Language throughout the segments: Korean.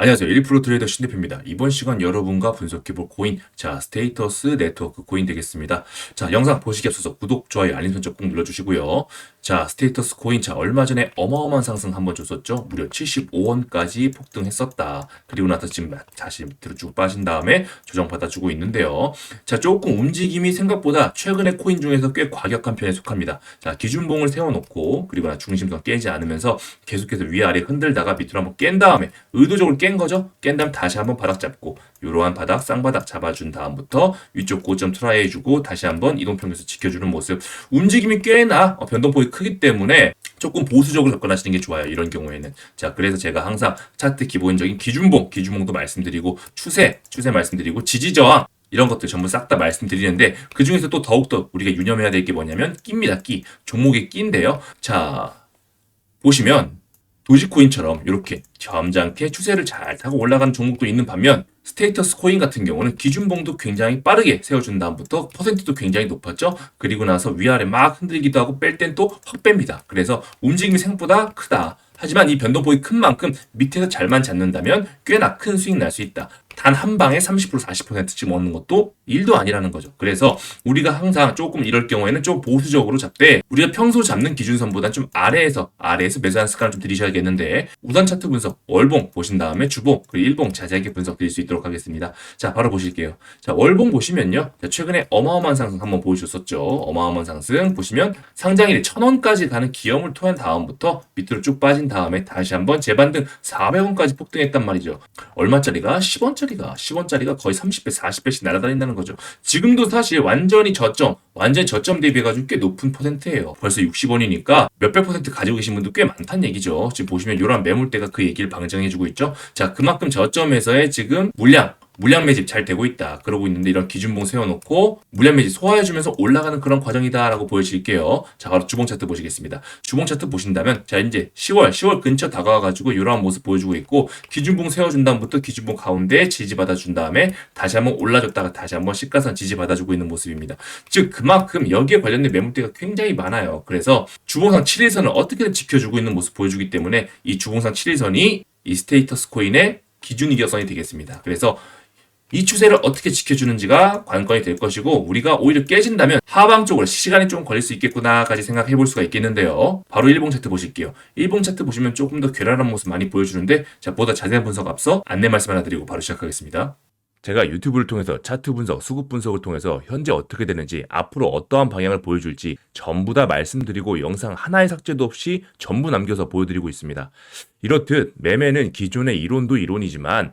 안녕하세요. 1% 트레이더 신대표입니다. 이번 시간 여러분과 분석해볼 코인, 자, 스테이터스 네트워크 코인 되겠습니다. 자, 영상 보시기 앞서서 구독, 좋아요, 알림 설정 꼭 눌러주시고요. 자, 스테이터스 코인, 자, 얼마 전에 어마어마한 상승 한번 줬었죠? 무려 75원까지 폭등했었다. 그리고 나서 지금 다시 밑으로 쭉 빠진 다음에 조정받아주고 있는데요. 자, 조금 움직임이 생각보다 최근의 코인 중에서 꽤 과격한 편에 속합니다. 자, 기준봉을 세워놓고, 그리고 나 중심선 깨지 않으면서 계속해서 위아래 흔들다가 밑으로 한번 깬 다음에 의도적으로 깬 거죠. 깬 다음 다시 한번 바닥 잡고 이러한 바닥 쌍바닥 잡아준 다음부터 위쪽 고점 트라이 해주고 다시 한번 이동평균에서 지켜주는 모습 움직임이 꽤나 어, 변동폭이 크기 때문에 조금 보수적으로 접근하시는 게 좋아요. 이런 경우에는. 자, 그래서 제가 항상 차트 기본적인 기준봉, 기준봉도 말씀드리고 추세, 추세 말씀드리고 지지저항 이런 것들 전부 싹 다 말씀드리는데 그 중에서 또 더욱더 우리가 유념해야 될 게 뭐냐면 끼입니다. 끼. 종목의 끼인데요. 자, 보시면 도지코인처럼 이렇게 점잖게 추세를 잘 타고 올라가는 종목도 있는 반면 스테이터스 코인 같은 경우는 기준봉도 굉장히 빠르게 세워준 다음부터 퍼센트도 굉장히 높았죠. 그리고 나서 위아래 막 흔들기도 하고 뺄 땐 또 확 뺍니다. 그래서 움직임이 생각보다 크다. 하지만 이 변동폭이 큰 만큼 밑에서 잘만 잡는다면 꽤나 큰 수익 날 수 있다. 단 한 방에 30% 40%쯤 얻는 것도 일도 아니라는 거죠. 그래서 우리가 항상 조금 이럴 경우에는 좀 보수적으로 잡되 우리가 평소 잡는 기준선보다 좀 아래에서 아래에서 매수하는 습관을 좀 들이셔야겠는데 우단 차트 분석 월봉 보신 다음에 주봉 그리고 일봉 자세하게 분석 드릴 수 있도록 하겠습니다. 자 바로 보실게요. 자 월봉 보시면요. 자, 최근에 어마어마한 상승 한번 보여주셨었죠. 어마어마한 상승 보시면 상장일에 천 원까지 가는 기염을 토한 다음부터 밑으로 쭉 빠진 다음에 다시 한번 재반등 400원까지 폭등했단 말이죠. 얼마짜리가 10원짜리 가 10원짜리가 거의 30배 40배씩 날아다닌다는 거죠. 지금도 사실 완전히 저점 완전히 저점 대비해 가지고 꽤 높은 퍼센트예요. 벌써 60원이니까 몇백 퍼센트 가지고 계신 분도 꽤 많다는 얘기죠. 지금 보시면 이런 매물대가 그 얘기를 방증해 주고 있죠. 자 그만큼 저점에서의 지금 물량 물량 매집 잘 되고 있다. 그러고 있는데 이런 기준봉 세워놓고 물량 매집 소화해주면서 올라가는 그런 과정이다라고 보여드릴게요. 자, 바로 주봉 차트 보시겠습니다. 주봉 차트 보신다면 자 이제 10월, 10월 근처 다가와가지고 이러한 모습 보여주고 있고 기준봉 세워준 다음부터 기준봉 가운데 지지받아준 다음에 다시 한번 올라줬다가 다시 한번 시가선 지지받아주고 있는 모습입니다. 즉 그만큼 여기에 관련된 매물대가 굉장히 많아요. 그래서 주봉상 7일선을 어떻게든 지켜주고 있는 모습 보여주기 때문에 이 주봉상 7일선이 이 스테이터스 코인의 기준 이격선이 되겠습니다. 그래서 이 추세를 어떻게 지켜주는지가 관건이 될 것이고 우리가 오히려 깨진다면 하방 쪽으로 시간이 좀 걸릴 수 있겠구나까지 생각해 볼 수가 있겠는데요. 바로 일봉 차트 보실게요. 일봉 차트 보시면 조금 더 괴랄한 모습 많이 보여주는데 자 보다 자세한 분석 앞서 안내 말씀 하나 드리고 바로 시작하겠습니다. 제가 유튜브를 통해서 차트 분석, 수급 분석을 통해서 현재 어떻게 되는지, 앞으로 어떠한 방향을 보여줄지 전부 다 말씀드리고 영상 하나의 삭제도 없이 전부 남겨서 보여드리고 있습니다. 이렇듯 매매는 기존의 이론도 이론이지만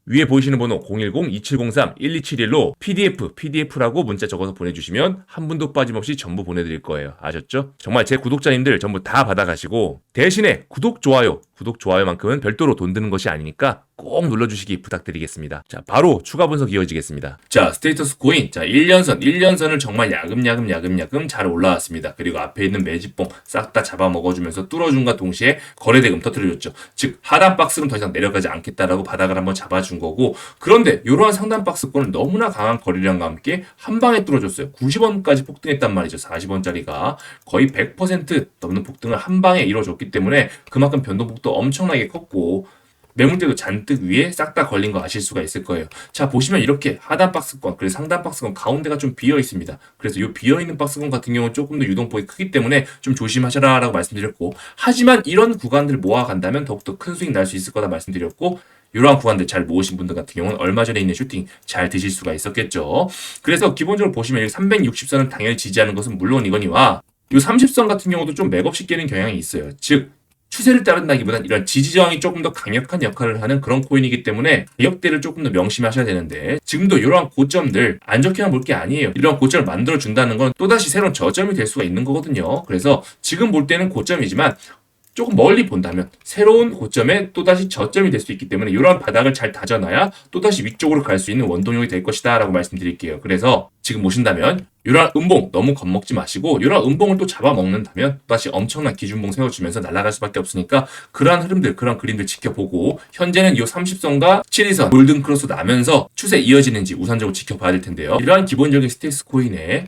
위에 보이시는 번호 010-2703-1271로 PDF, PDF라고 문자 적어서 보내주시면 한 분도 빠짐없이 전부 보내드릴 거예요. 아셨죠? 정말 제 구독자님들 전부 다 받아가시고 대신에 구독, 좋아요, 구독, 좋아요만큼은 별도로 돈 드는 것이 아니니까 꼭 눌러주시기 부탁드리겠습니다. 자, 바로 추가 분석 이어지겠습니다. 자, 스테이터스 코인. 자, 1년선, 1년선을 정말 야금야금 야금야금 잘 올라왔습니다. 그리고 앞에 있는 매집봉 싹 다 잡아먹어주면서 뚫어준과 동시에 거래대금 터트려줬죠. 즉, 하단 박스는 더 이상 내려가지 않겠다라고 바닥을 한번 잡아 준 거고, 그런데 이러한 상단 박스권을 너무나 강한 거래량과 함께 한 방에 뚫어줬어요. 90원까지 폭등했단 말이죠. 40원짜리가 거의 100% 넘는 폭등을 한 방에 이뤄줬기 때문에 그만큼 변동폭도 엄청나게 컸고, 매물대도 잔뜩 위에 싹 다 걸린 거 아실 수가 있을 거예요. 자, 보시면 이렇게 하단 박스권, 그리고 상단 박스권 가운데가 좀 비어 있습니다. 그래서 이 비어 있는 박스권 같은 경우는 조금 더 유동폭이 크기 때문에 좀 조심하셔라 라고 말씀드렸고, 하지만 이런 구간들 모아간다면 더욱더 큰 수익 날 수 있을 거다 말씀드렸고, 이러한 구간들 잘 모으신 분들 같은 경우는 얼마 전에 있는 슈팅 잘 드실 수가 있었겠죠. 그래서 기본적으로 보시면 360선을 당연히 지지하는 것은 물론이거니와 이 30선 같은 경우도 좀 맥없이 깨는 경향이 있어요. 즉, 추세를 따른다기보단 이런 지지 저항이 조금 더 강력한 역할을 하는 그런 코인이기 때문에 가격대를 조금 더 명심하셔야 되는데 지금도 이러한 고점들 안 좋게만 볼 게 아니에요. 이러한 고점을 만들어 준다는 건 또다시 새로운 저점이 될 수가 있는 거거든요. 그래서 지금 볼 때는 고점이지만 조금 멀리 본다면 새로운 고점에 또다시 저점이 될 수 있기 때문에 이러한 바닥을 잘 다져놔야 또다시 위쪽으로 갈 수 있는 원동력이 될 것이다 라고 말씀드릴게요. 그래서 지금 보신다면 이러한 음봉 너무 겁먹지 마시고 이러한 음봉을 또 잡아먹는다면 다시 엄청난 기준봉 세워주면서 날아갈 수밖에 없으니까 그러한 흐름들 그런 그림들 지켜보고 현재는 이 30선과 7위선 골든 크로스 나면서 추세 이어지는지 우선적으로 지켜봐야 될 텐데요. 이러한 기본적인 스테이스 코인의